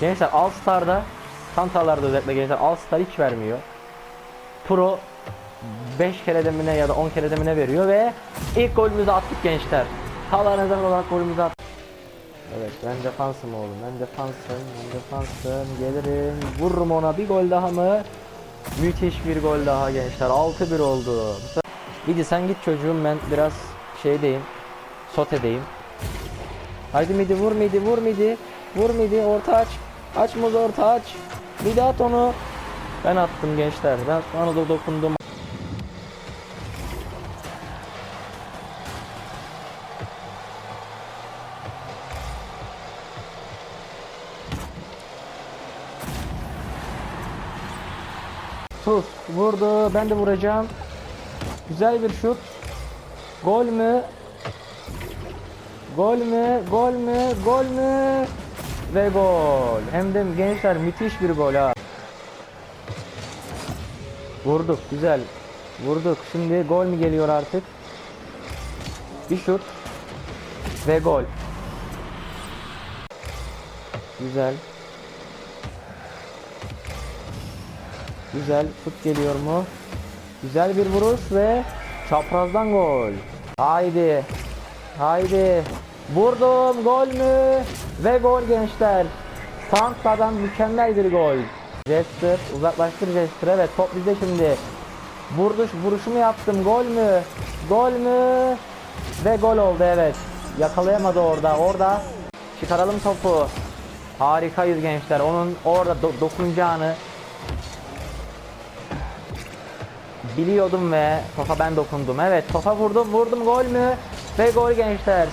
Gençler All Star'da Santralarda özellikle gençler All Star hiç vermiyor. Pro 5 kere demine ya da 10 kere demine veriyor ve ilk golümüzü attık gençler. Talanızdan olarak golümüzü attık. Evet ben defansım oğlum ben defansım ben defansım gelirim vururum ona bir gol daha mı? Müthiş bir gol daha gençler 6-1 oldu. Gidi sen git çocuğum ben biraz şeydeyim sotedeyim. Haydi midi vur midi vur midi vur midi orta aç aç muz orta aç midi at onu. Ben attım gençler ben sana da dokundum. Tuz vurdu. Ben de vuracağım. Güzel bir şut. Gol mü? Gol mü? Gol mü? Gol mü? Ve gol. Hem de gençler müthiş bir gol ha. Vurduk. Güzel. Vurduk. Şimdi gol mü geliyor artık? Bir şut. Ve gol. Güzel. Güzel şut geliyor mu? Güzel bir vuruş ve çaprazdan gol. Haydi. Haydi. Vurdum. Gol mü? Ve gol gençler. Santra'dan mükemmel bir gol. Jester uzaklaştır Jester. Evet top bizde şimdi. Vuruş, vuruşumu yaptım. Gol mü? Gol mü? Ve gol oldu evet. Yakalayamadı orada. Orada çıkaralım topu. Harikayız gençler. Onun orada do- dokunacağını Biliyordum ve topa ben dokundum. Evet topa vurdum vurdum gol mü? Ve gol gençler.